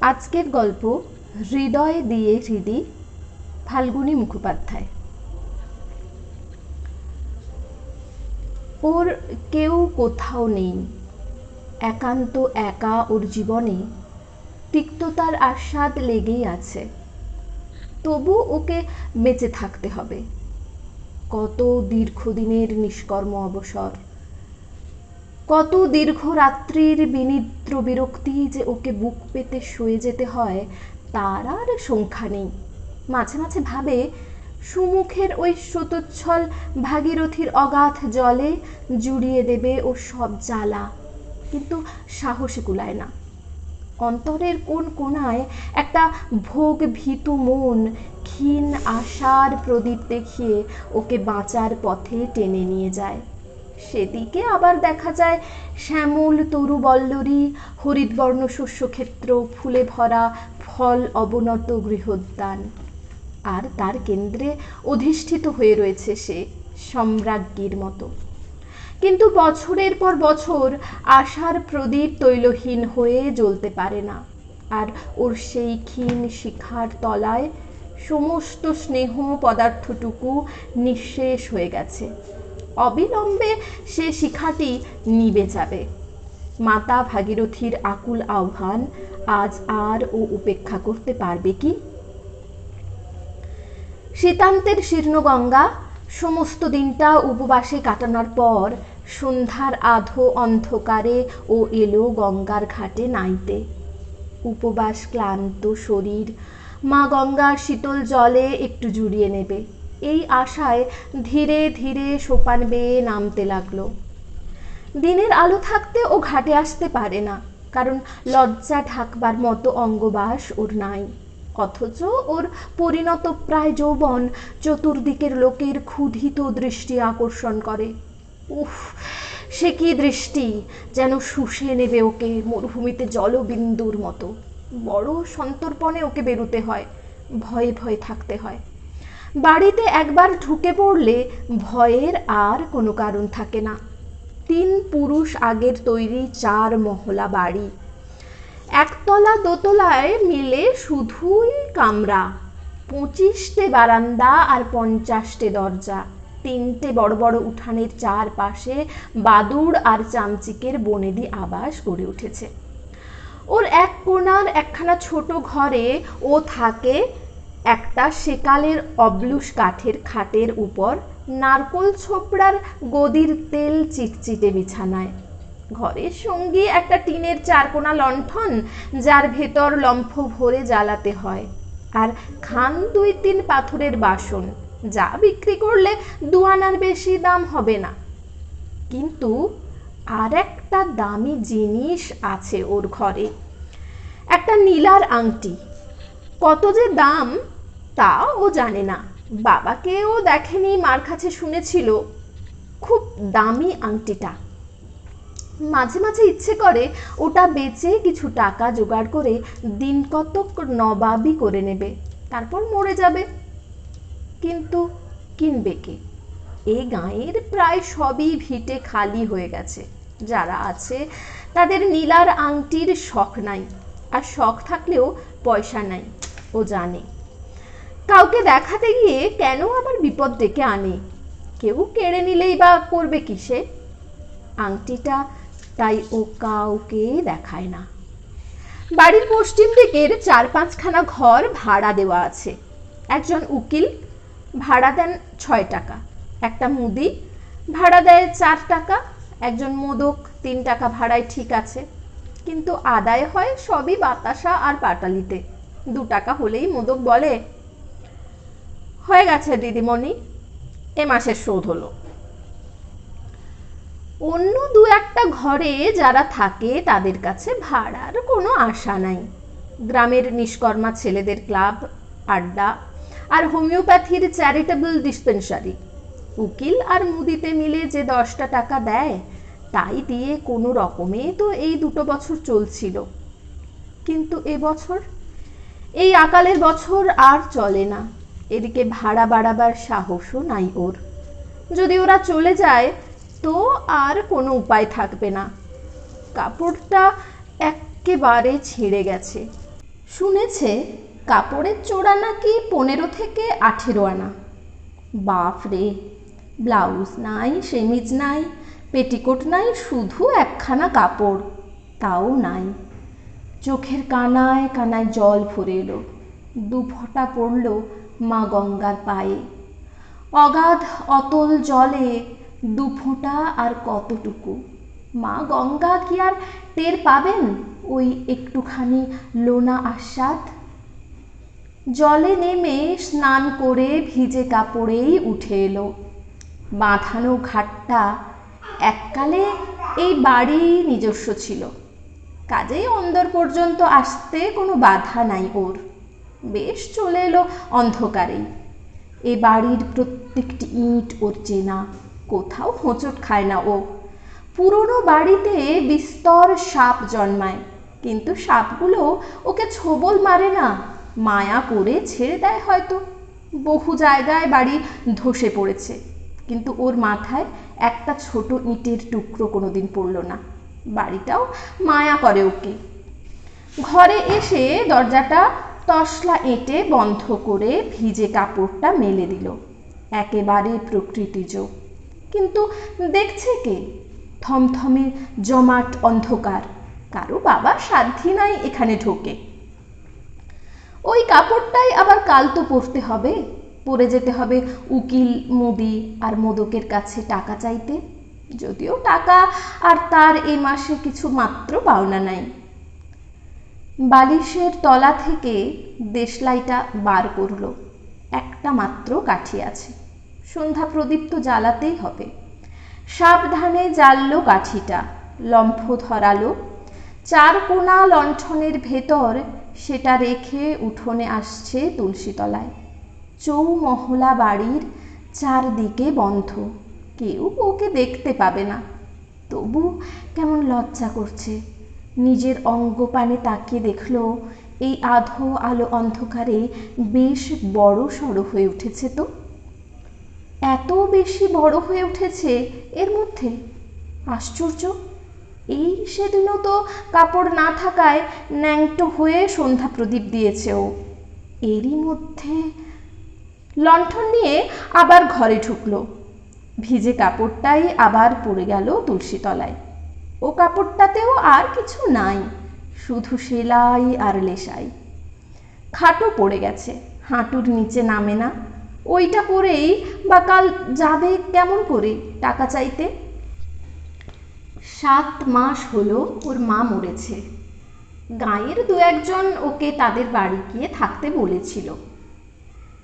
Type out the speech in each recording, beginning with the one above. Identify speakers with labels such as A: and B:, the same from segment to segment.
A: আজকের গল্প হৃদয় দিয়ে হৃদি ফাল্গুনী মুখোপাধ্যায়। ওর কেউ কোথাও নেই, একান্ত একা ওর জীবনে তিক্ততার আস্বাদ লেগেই আছে। তবু ওকে বেঁচে থাকতে হবে। কত দীর্ঘদিনের নিষ্কর্ম অবসর কত দীর্ঘ রাত্রির বিনিদ্র বিরক্তি যে ওকে বুক পেতে শুয়ে যেতে হয়, তার আর সংখ্যা নেই। মাঝে মাঝে ভাবে, সুমুখের ওই স্রোতোচ্ছল ভাগীরথীর অগাধ জলে জুড়িয়ে দেবে ও সব জ্বালা, কিন্তু সাহসে কুলায় না। অন্তরের কোন কোনায় একটা ভোগ ভীতু মন, ক্ষীণ আশার প্রদীপ দেখিয়ে ওকে বাঁচার পথে টেনে নিয়ে যায়। সেদিকে আবার দেখা যায় শ্যামল, তরু বল্লরী হরিদ্বর্ণ শস্যক্ষেত্র ফুলে ভরা ফল অবনত গৃহোদ্যান। আর তার কেন্দ্রে অধিষ্ঠিত হয়ে রয়েছে সে সম্রাজ্ঞীর মতো। কিন্তু বছরের পর বছর আশার প্রদীপ তৈলহীন হয়ে জ্বলতে পারে না। আর ওর সেই ক্ষীণ শিখার তলায় সমস্ত স্নেহ পদার্থটুকু নিঃশেষ হয়ে গেছে। অবিলম্বে সে শিখাটি নিবে যাবে। মাতা ভাগীরথীর আকুল আহ্বান আজ আর ও উপেক্ষা করতে পারবে কি? শীতান্তের শীর্ণগঙ্গা সমস্ত দিনটা উপবাসে কাটানোর পর সন্ধ্যার আধো অন্ধকারে ও এলো গঙ্গার ঘাটে নাইতে। উপবাস ক্লান্ত শরীর মা গঙ্গার শীতল জলে একটু জুড়িয়ে নেবে। এই আশায় ধীরে ধীরে সোপান বেয়ে নামতে লাগল। দিনের আলো থাকতে ও ঘাটে আসতে পারে না, কারণ লজ্জা ঢাকবার মতো অঙ্গবাস ওর নাই। অথচ ওর পরিণত প্রায় যৌবন চতুর্দিকের লোকের ক্ষুধিত দৃষ্টি আকর্ষণ করে। উফ, সে কি দৃষ্টি যেন শুষে নেবে ওকে মরুভূমিতে জলবিন্দুর মতো। বড় সন্তর্পণে ওকে বেরোতে হয়, ভয়ে ভয়ে থাকতে হয়। বাড়িতে একবার ঢুকে পড়লে ভয়ের আর কোনো কারণ থাকে না। তিন পুরুষ আগের তৈরি চার মহলা বাড়ি। একতলা দোতলায় মিলে শুধুই কামরা। পঁচিশটে বারান্দা আর পঞ্চাশটে দরজা। তিনটে বড় বড় উঠানের চারপাশে বাদুড় আর চামচিকের বনেদি আবাস গড়ে উঠেছে। ওর এক কোণার একখানা ছোট ঘরে ও থাকে একটা সেকালের অবলুস কাঠের খাটের উপর নারকোল ছোপড়ার গদির তেল চিটচিটে বিছানায়। ঘরের সঙ্গী একটা টিনের চারকোনা লণ্ঠন, যার ভেতর লম্ফ ভরে জ্বালাতে হয়, আর খান দুই তিন পাথরের বাসন, যা বিক্রি করলে দু আনার বেশি দাম হবে না। কিন্তু আর একটা দামি জিনিস আছে ওর ঘরে। একটা নীলার আংটি কত যে দাম তা ও জানে না। বাবাকেও দেখেনি, মার কাছে শুনেছিল। খুব দামি আংটিটা। মাঝে মাঝে ইচ্ছে করে ওটা বেচে কিছু টাকা জোগাড় করে দিন কতক নবাবি করে নেবে, তারপর মরে যাবে। কিন্তু কিনবে কে? এই গাঁয়ের প্রায় সবই ভিটে খালি হয়ে গেছে। যারা আছে, তাদের নীলার আংটির শখ নাই। আর শখ থাকলেও পয়সা নাই। ও জানে। কাউকে দেখাতে গিয়ে কেন আবার বিপদ ডেকে আনে? কেউ কেড়ে নিলেই বা করবে কিসে? আংটিটা তাই ও কাউকে দেখায় না। বাড়ির পশ্চিম দিকের চার পাঁচখানা ঘর ভাড়া দেওয়া আছে। একজন উকিল ভাড়া দেন ছয় টাকা, একটা মুদি ভাড়া দেয় চার টাকা, একজন মোদক তিন টাকা ভাড়ায় ঠিক আছে। কিন্তু আদায় হয় সবই বাতাসা আর পাটালিতে। দু টাকা হলেই মোদক বলে, হয়ে গেছে দিদিমণি, এ মাসের শোধ হলো। অন্য দু একটা ঘরে যারা থাকে, তাদের কাছে ভাড়ার কোনো আশা নাই। গ্রামের নিষ্কর্মা ছেলেদের ক্লাব, আড্ডা আর হোমিওপ্যাথির চ্যারিটেবল ডিসপেন্সারি। উকিল আর মুদিতে মিলে যে দশটা টাকা দেয়, তাই দিয়ে কোনো রকমে তো এই দুটো বছর চলছিল। কিন্তু এবছর বছর এই আকালের বছর আর চলে না। এদিকে ভাড়া বাড়াবার সাহসও নাই ওর। যদি ওরা চলে যায়, তো আর কোনো উপায় থাকবে না। কাপড়টা একেবারে ছিঁড়ে গেছে। শুনেছে, কাপড়ের চোড়া নাকি পনেরো থেকে আঠেরো আনা। বাপ রে, ব্লাউজ নাই, সেমিজ নাই, পেটিকোট নাই, শুধু একখানা কাপড়, তাও নাই। চোখের কানায় কানায় জল ভরে এলো। দু ফোঁটা পড়ল মা গঙ্গার পায়ে। অগাধ অতল জলে দু ফোঁটা আর কতটুকু? মা গঙ্গা কি আর টের পাবেন ওই একটুখানি লোনা আস্বাদ? জলে নেমে স্নান করে ভিজে কাপড়েই উঠে এলো। বাঁধানো ঘাটটা এককালে এই বাড়ি নিজস্ব ছিল। কাজেই অন্দর পর্যন্ত আসতে কোনো বাধা নাই ওর। বেশ চলে এলো অন্ধকারেই এ বাড়ির প্রত্যেকটি ইট ওর চেনা, কোথাও হোঁচট খায় না ও। পুরনো বাড়িতে বিস্তর সাপ জন্মায়, কিন্তু সাপগুলো ওকে ছোবল মারে না, মায়া করে ছেড়ে দেয় হয়তো। বহু জায়গায় বাড়ি ধসে পড়েছে, কিন্তু ওর মাথায় একটা ছোট ইটের টুকরো কোনোদিন পড়ল না। বাড়িটাও মায়া করে ওকে। ঘরে এসে দরজাটা তসলা এঁটে বন্ধ করে ভিজে কাপড়টা মেলে দিল। একেবারে প্রকৃতিজ কিন্তু দেখছে কে? থমথমে জমাট অন্ধকার। কারও বাবা সাধ্যি নাই এখানে ঢোকে। ওই কাপড়টাই আবার কাল তো পরতে হবে। পরে যেতে হবে উকিল, মুদি আর মোদকের কাছে টাকা চাইতে। যদিও টাকা আর তার এ মাসে কিছু মাত্র পাওনা নাই। বালিশের তলা থেকে দেশলাইটা বার করল। একটা মাত্র কাঠি আছে। সন্ধ্যা প্রদীপ তো জ্বালাতেই হবে। সাবধানে জ্বাললো কাঠিটা, লম্ফ ধরালো। চার কোনা লণ্ঠনের ভেতর সেটা রেখে উঠোনে আসছে তুলসীতলায়। চৌমহলা বাড়ির চারদিকে বন্ধ। কেউ ওকে দেখতে পাবে না। তবু কেমন লজ্জা করছে। নিজের অঙ্গপানে তাকিয়ে দেখল, এই আধো আলো অন্ধকারে বেশ বড় সড়ো হয়ে উঠেছে তো। এত বেশি বড় হয়ে উঠেছে এর মধ্যে? আশ্চর্য। এই সেদিনও তো কাপড় না থাকায় ন্যাংটো হয়ে সন্ধ্যা প্রদীপ দিয়েছে ও। এরই মধ্যে লণ্ঠন নিয়ে আবার ঘরে ঢুকলো। ভিজে কাপড়টাই আবার পড়ে গেল তুলসীতলায়। ও কাপড়টাতেও আর কিছু নাই, শুধু সেলাই আর লেশাই খাটো পড়ে গেছে, হাঁটুর নিচে নামে না। ওইটা পরেই বা কাল যাবে কেমন করে টাকা চাইতে? সাত মাস হলো ওর মা মরেছে। গাঁয়ের দু একজন ওকে তাদের বাড়ি গিয়ে থাকতে বলেছিল।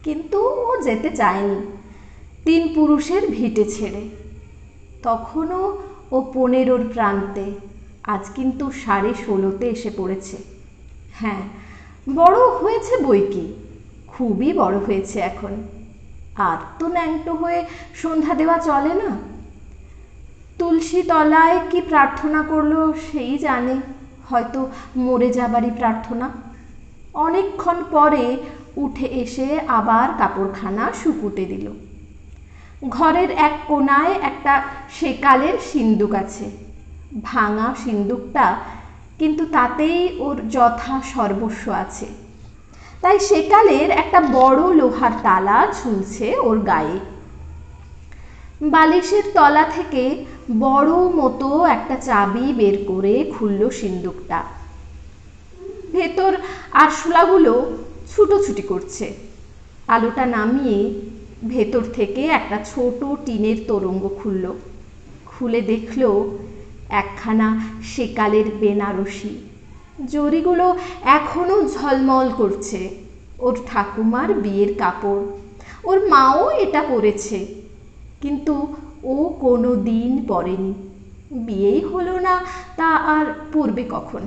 A: কিন্তু ও যেতে চায়নি। তিন পুরুষের ভিটে ছেড়ে। তখনও ও পনেরোর প্রান্তে, আজ কিন্তু সাড়ে ষোলোতে এসে পড়েছে। হ্যাঁ বড় হয়েছে বই কি? খুবই বড় হয়েছে এখন। আর তো ন্যাংটো হয়ে সন্ধ্যা দেওয়া চলে না? তুলসী তলায় কি প্রার্থনা করল সেই জানে। হয়তো মরে যাবারই প্রার্থনা। অনেকক্ষণ পরে উঠে এসে আবার কাপড়খানা শুকুতে দিল। ঘরের এক কোনায় একটা সেকালের সিন্দুক আছে। ভাঙা সিন্দুকটা, কিন্তু তাতেই ওর যথা সর্বস্ব আছে। তাই সেকালের একটা বড় লোহার তালা ঝুলছে ওর গায়ে। বালিশের তলা থেকে বড় মতো একটা চাবি বের করে খুলল সিন্দুকটা। ভেতর আরশোলাগুলো ছুটোছুটি করছে। আলোটা নামিয়ে ভেতর থেকে একটা ছোট টিনের তোরঙ্গ খুলল। খুলে দেখল একখানা সেকালের বেনারসি। জরিগুলো এখনও ঝলমল করছে। ওর ঠাকুমার বিয়ের কাপড়। ওর মাও এটা পরেছে। কিন্তু ও কোনো দিন পরেনি। বিয়েই হলো না, তা আর পরবে কখন?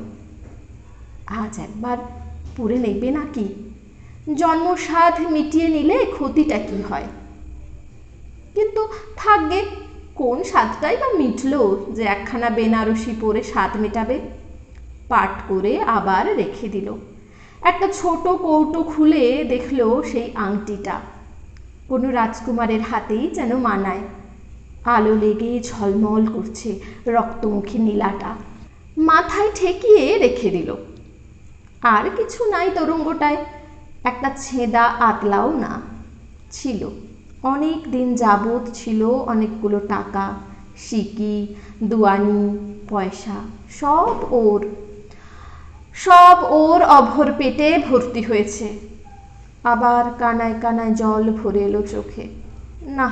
A: আজ একবার পরে নেবে নাকি? জন্মস্বাদ মিটিয়ে নিলে ক্ষতিটা কি হয়? কিন্তু থাকবে কোন স্বাদটাই বা মিটলো যে একখানা বেনারসি পরে স্বাদ মেটাবে? পাট করে আবার রেখে দিল। একটা ছোট কৌটো খুলে দেখল সেই আংটিটা। কোনো রাজকুমারের হাতেই যেন মানায়। আলো লেগে ঝলমল করছে রক্তমুখী নীলাটা। মাথায় ঠেকিয়ে রেখে দিল। আর কিছু নাই তরঙ্গটায়। একটা ছেঁদা আতলাও না। ছিল। অনেক দিন যাবৎ ছিল অনেকগুলো টাকা, সিকি, দুয়ানি, পয়সা, সব ওর। সব ওর অভর পেটে ভর্তি হয়েছে। আবার কানায় কানায় জল ভরে এলো চোখে। না,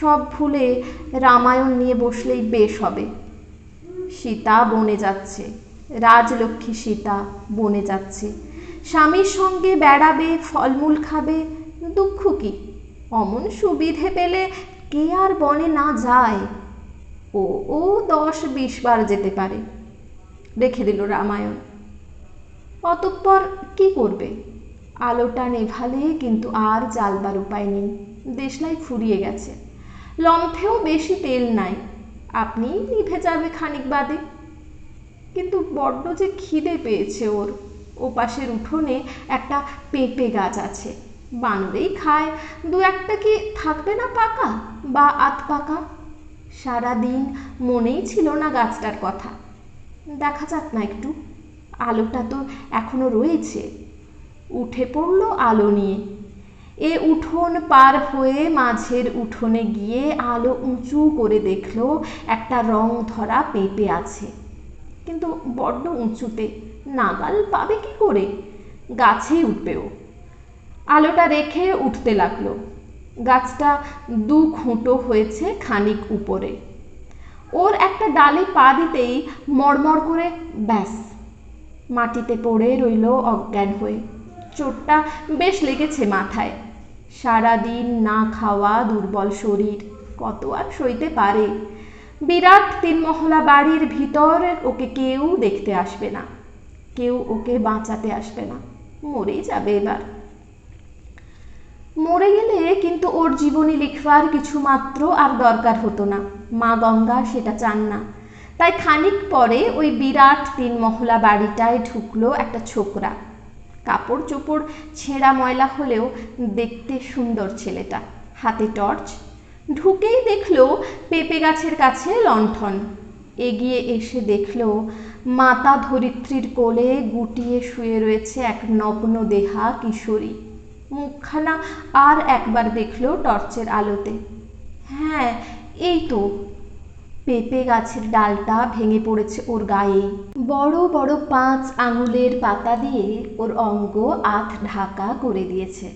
A: সব ভুলে রামায়ণ নিয়ে বসলেই বেশ হবে। সীতা বনে যাচ্ছে। রাজলক্ষ্মী সীতা বনে যাচ্ছে। স্বামীর সঙ্গে বেড়াবে, ফলমূল খাবে, দুঃখ কি? অমন সুবিধে পেলে কে আর বনে না যায়? ও ও দশ বিশ বার যেতে পারে। রেখে দিল রামায়ণ। অতঃপর কি করবে? আলোটা নেভালে কিন্তু আর জ্বালবার উপায় নেই। দেশলাই ফুরিয়ে গেছে। লম্ফেও বেশি তেল নাই। আপনি নিভে যাবে খানিক বাদে। কিন্তু বড্ড যে খিদে পেয়েছে ওর। ও পাশের উঠোনে একটা পেঁপে গাছ আছে। বানরেই খায়। দু একটা কি থাকবে না পাকা বা আত পাকা? সারাদিন মনেই ছিল না গাছটার কথা। দেখা যাক না একটু। আলোটা তো এখনও রয়েছে। উঠে পড়ল আলো নিয়ে। এ উঠোন পার হয়ে মাঝের উঠোনে গিয়ে আলো উঁচু করে দেখল একটা রং ধরা পেঁপে আছে। কিন্তু বড্ড উঁচুতে নাগাল পাবে কি করে? গাছেই উঠবে ও। আলোটা রেখে উঠতে লাগল। গাছটা দু খুঁটো হয়েছে খানিক উপরে। ওর একটা ডালে পা দিতেই মড়মড় করে ব্যাস, মাটিতে পড়ে রইল অজ্ঞান হয়ে। চোটটা বেশ লেগেছে মাথায়। সারাদিন না খাওয়া দুর্বল শরীর, কত আর সইতে পারে? বিরাট তিনমহলা বাড়ির ভিতর ওকে কেউ দেখতে আসবে না। কেউ ওকে বাঁচাতে আসবে না। মরেই যাবে এবার। মরে গেলে কিন্তু ওর জীবনী লিখবার কিছু মাত্র আর দরকার হতো না। মা গঙ্গা সেটা চান না। তাই খানিক পরে ওই বিরাট তিন মহলা বাড়িটায় ঢুকলো একটা ছোকরা। কাপড় চোপড় ছেঁড়া ময়লা হলেও দেখতে সুন্দর ছেলেটা। হাতে টর্চ। ঢুকেই দেখল পেঁপে গাছের কাছে লণ্ঠন। এগিয়ে এসে দেখল মাতা ধরিত্রীর কোলে গুটিয়ে শুয়ে রয়েছে এক নগ্ন দেহা কিশোরী। মুখখানা আর একবার দেখল টর্চের আলোতে। হ্যাঁ এই তো। পেঁপে গাছের ডালটা ভেঙে পড়েছে ওর গায়ে। বড় বড় পাঁচ আঙুলের পাতা দিয়ে ওর অঙ্গ আধ ঢাকা করে দিয়েছে।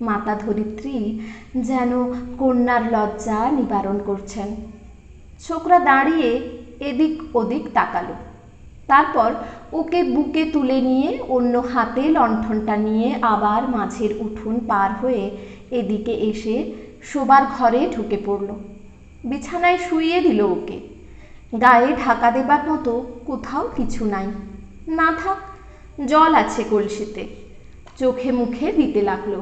A: মাতা ধরিত্রী যেন কন্যার লজ্জা নিবারণ করছেন। ছোকরা দাঁড়িয়ে এদিক ওদিক তাকালো। তারপর ওকে বুকে তুলে নিয়ে অন্য হাতে লণ্ঠনটা নিয়ে আবার মাঝের উঠোন পার হয়ে এদিকে এসে শোবার ঘরে ঢুকে পড়ল। বিছানায় শুইয়ে দিল ওকে। গায়ে ঢাকা দেবার মতো কোথাও কিছু নাই। না থাক, জল আছে কলসিতে। চোখে মুখে দিতে লাগল।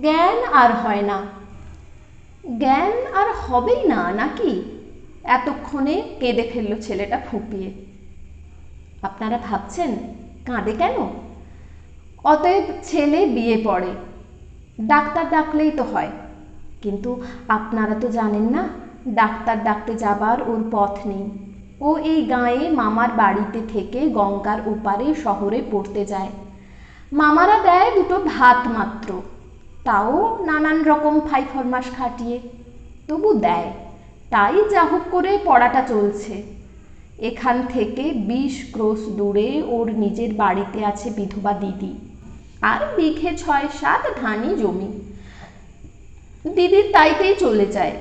A: জ্ঞান আর হয় না। জ্ঞান আর হবেই না, নাকি? এতক্ষণে কেঁদে ফেলল ছেলেটা ফুপিয়ে। আপনারা ভাবছেন, কাঁদে কেন? অতএব ছেলে বিয়ে পড়ে। ডাক্তার ডাকলেই তো হয়। কিন্তু আপনারা তো জানেন না, ডাক্তার ডাকতে যাবার ওর পথ নেই। ও এই গাঁয়ে মামার বাড়িতে থেকে গঙ্গার ওপারে শহরে পড়তে যায়। মামারা দেয় দুটো ভাত মাত্র। তাও নানান রকম ফাই ফরমাস খাটিয়ে। তবু দেয়। তাই যা হোক করে পড়াটা চলছে। এখান থেকে বিশ ক্রোশ দূরে ওর নিজের বাড়িতে আছে বিধবা দিদি। আর বিঘে ছয় সাত ধানি জমি। দিদির তাইতেই চলে যায়।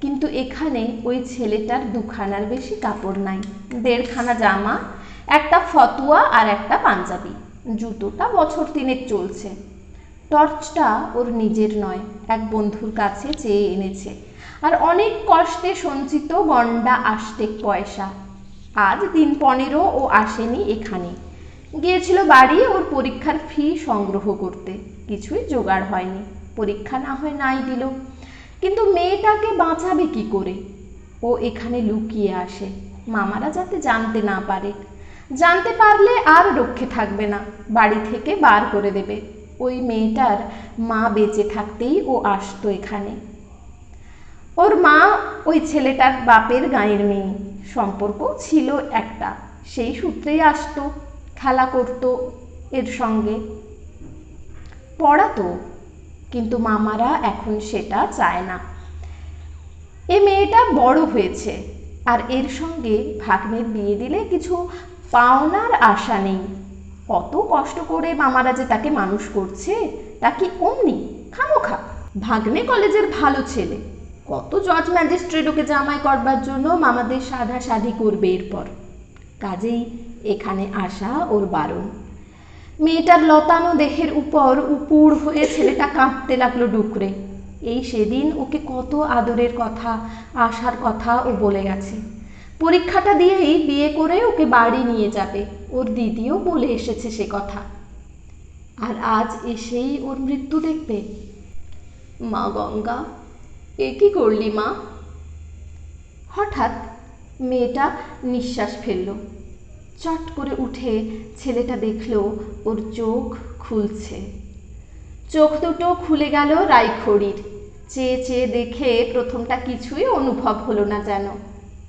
A: কিন্তু এখানে ওই ছেলেটার দুখানার বেশি কাপড় নাই। দেড়খানা জামা, একটা ফতুয়া আর একটা পাঞ্জাবি। জুতোটা বছর তিনেক চলছে। টর্চটা ওর নিজের নয়, এক বন্ধুর কাছে চেয়ে এনেছে। আর অনেক কষ্টে সঞ্চিত গন্ডা আষ্টেক পয়সা। আজ দিন পনেরো ও আসেনি এখানে। গিয়েছিল বাড়ি ওর পরীক্ষার ফি সংগ্রহ করতে। কিছুই জোগাড় হয়নি। পরীক্ষা না হয় নাই দিল। কিন্তু মেয়েটাকে বাঁচাবে কি করে? ও এখানে লুকিয়ে আসে। মামারা যাতে জানতে না পারে। জানতে পারলে আর রক্ষে থাকবে না। বাড়ি থেকে বার করে দেবে। ওই মেয়েটার মা বেঁচে থাকতেই ও আসতো এখানে। ওর মা ওই ছেলেটার বাপের গাঁয়ের মেয়ে। সম্পর্ক ছিল একটা। সেই সূত্রেই আসতো, খেলা করতো এর সঙ্গে। পড়াতো, কিন্তু মামারা এখন সেটা চায় না। এ মেয়েটা বড় হয়েছে আর এর সঙ্গে ভাগ্নের বিয়ে দিলে কিছু পাওনার আশা নেই। কত কষ্ট করে মামারা যে তাকে মানুষ করছে, তা কি অমনি খামোখা? ভাগ্নে কলেজের ভালো ছেলে। কত জজ ম্যাজিস্ট্রেট ওকে জামাই করবার জন্য মামাদের সাধা সাধি করবে এরপর। কাজেই এখানে আসা ওর বারণ। মেয়েটার লতানো দেহের উপর উপুর হয়ে ছেলেটা কাঁপতে লাগল ডুকরে। এই সেদিন ওকে কত আদরের কথা আসার কথা ও বলে গেছে। পরীক্ষাটা দিয়েই বিয়ে করে ওকে বাড়ি নিয়ে যাবে। ওর দিদিও বলে এসেছে সে কথা। আর আজ এসেই ওর মৃত্যু দেখবে। মা গঙ্গা এ কি করলি মা? হঠাৎ মেয়েটা নিঃশ্বাস ফেলল। চট করে উঠে ছেলেটা দেখল ওর চোখ খুলছে। চোখ দুটো খুলে গেল রাইখড়ির চেয়ে চেয়ে দেখে প্রথমটা কিছুই অনুভব হলো না যেন।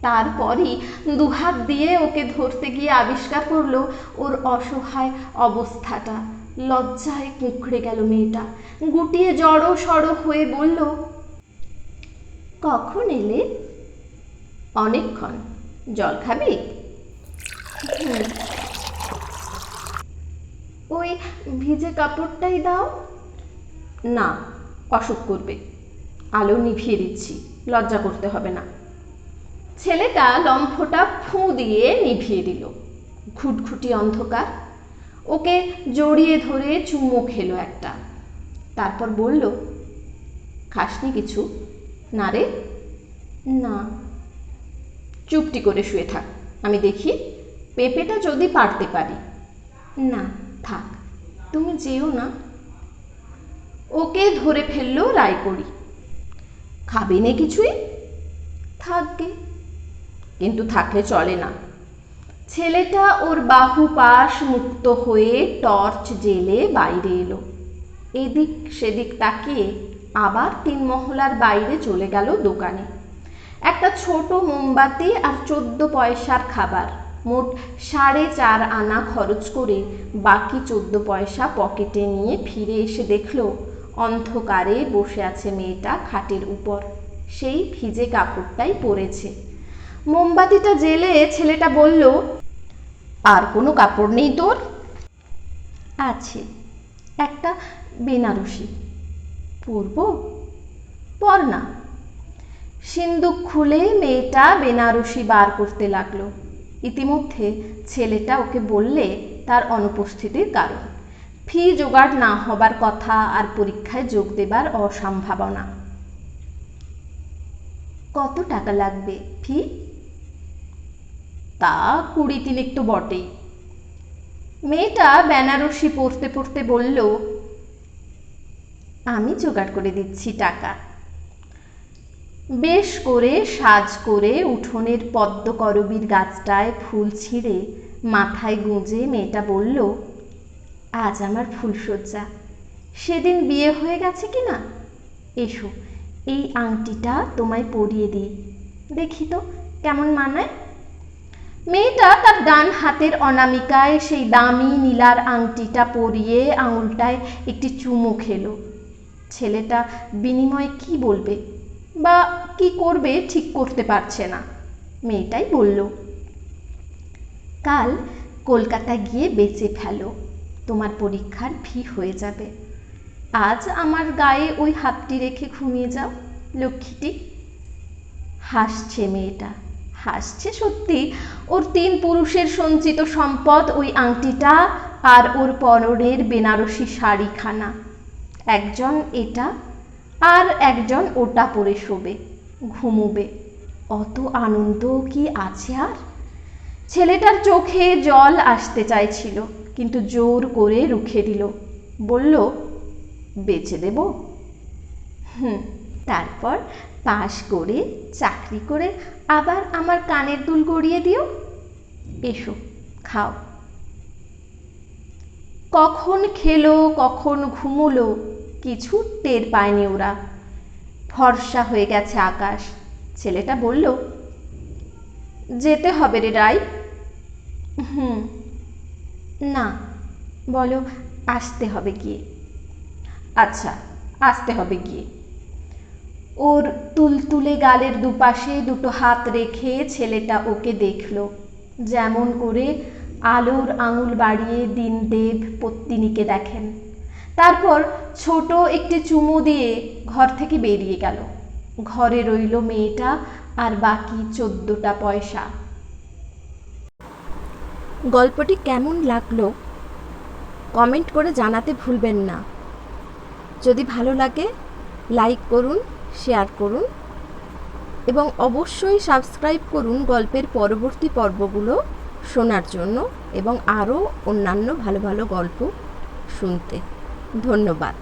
A: তারপরই দুহাত দিয়ে ওকে ধরতে গিয়ে আবিষ্কার করল ওর অসহায় অবস্থাটা। লজ্জায় কুঁকড়ে গেল মেয়েটা। গুটিয়ে জড়ো সড়ো হয়ে বলল কখন এলে? অনেকক্ষণ। জল খাবি? ওই ভিজে কাপড়টাই দাও। না অসুখ করবে। আলো নিভিয়ে দিচ্ছি লজ্জা করতে হবে না। ছেলেটা লম্ফটা ফুঁ দিয়ে নিভিয়ে দিল। ঘুটঘুটি অন্ধকার। ওকে জড়িয়ে ধরে চুমো খেলো একটা। তারপর বলল খাসনি কিছু? না রে। না। চুপটি করে শুয়ে থাক। আমি দেখি পেঁপেটা যদি পারতে পারি। না, থাক। তুমি যেও না। ওকে ধরে ফেলল রায়কড়ি খাবে নে কিছুই? থাকবে কিন্তু থাকলে চলে না। ছেলেটা ওর বাহু পাশ মুক্ত হয়ে টর্চ জেলে বাইরে এলো। এদিক সেদিক তাকিয়ে আবার তিন মহলার বাইরে চলে গেল দোকানে। একটা ছোট মোমবাতি আর চোদ্দ পয়সার খাবার, মোট সাড়ে চার আনা খরচ করে বাকি চোদ্দ পয়সা পকেটে নিয়ে ফিরে এসে দেখল অন্ধকারে বসে আছে মেয়েটা খাটের উপর। সেই ভিজে কাপড়টাই পরেছে। মোমবাতিটা জেলে ছেলেটা বলল, আর কোনো কাপড় নেই তোর? আছে। একটা বেনারসি। পরবো পর না সিন্দুক খুলে মেয়েটা বেনারসি বার করতে লাগল। ইতিমধ্যে ছেলেটা ওকে বললে তার অনুপস্থিতির কারণ। ফি জোগাড় না হবার কথা আর পরীক্ষায় যোগ দেবার অসম্ভাবনা। কত টাকা লাগবে ফি? তা কুড়ি তিনেক তো বটেই। মেয়েটা বেনারসি পড়তে পড়তে বলল আমি জোগাড় করে দিচ্ছি টাকা। বেশ করে সাজ করে উঠোনের পদ্ম পদ্মকরবীর গাছটায় ফুল ছিঁড়ে মাথায় গুঁজে মেয়েটা বলল, আজ আমার ফুলশয্যা। সেদিন বিয়ে হয়ে গেছে কি না? এসো, এই আংটিটা তোমায় পরিয়ে দিই। দেখি তো কেমন মানায়। মেয়েটা তার ডান হাতের অনামিকায় সেই দামি নীলার আংটিটা পরিয়ে আঙুলটায় একটি চুমো খেলো। ছেলেটা বিনিময়ে কি বলবে বা কি করবে ঠিক করতে পারছে না। মেয়েটাই বলল, কাল কলকাতা গিয়ে বেঁচে ফেলো, তোমার পরীক্ষার ফি হয়ে যাবে। আজ আমার গায়ে ওই হাতটি রেখে ঘুমিয়ে যাও, লক্ষ্মীটি। হাসছে মেয়েটা, হাসছে সত্যি। ওর তিন পুরুষের সঞ্চিত সম্পদ ওই আংটিটা আর ওর পরনের বেনারসি শাড়িখানা। একজন এটা আর একজন ওটা পরে শোবে, ঘুমোবে। অত আনন্দ কি আছে আর? ছেলেটার চোখে জল আসতে চাইছিল, কিন্তু জোর করে রুখে দিল। বলল, বেচে দেব? হুম, তারপর পাশ করে চাকরি করে আবার আমার কানের দুল গড়িয়ে দিও। এসো, খাও। কখন খেলো, কখন ঘুমোলো কিছু টের পায়নি ওরা। ফর্সা হয়ে গেছে আকাশ। ছেলেটা বলল, যেতে হবে রে রাই। হুম, না, বলো, আসতে হবে গিয়ে। আচ্ছা আসতে হবে গিয়ে। ওর তুলতুলে গালের দুপাশে দুটো হাত রেখে ছেলেটা ওকে দেখল। যেমন করে আলোর আঙুল বাড়িয়ে দিনদেব পত্তিনীকে দেখেন। তারপর ছোট একটি চুমু দিয়ে ঘর থেকে বেরিয়ে গেল। ঘরে রইল মেয়েটা আর বাকি চোদ্দোটা পয়সা। গল্পটি কেমন লাগল? কমেন্ট করে জানাতে ভুলবেন না। যদি ভালো লাগে, লাইক করুন, শেয়ার করুন এবং অবশ্যই সাবস্ক্রাইব করুন গল্পের পরবর্তী পর্বগুলো শোনার জন্য এবং আরও অন্যান্য ভালো ভালো গল্প শুনতে। ধন্যবাদ।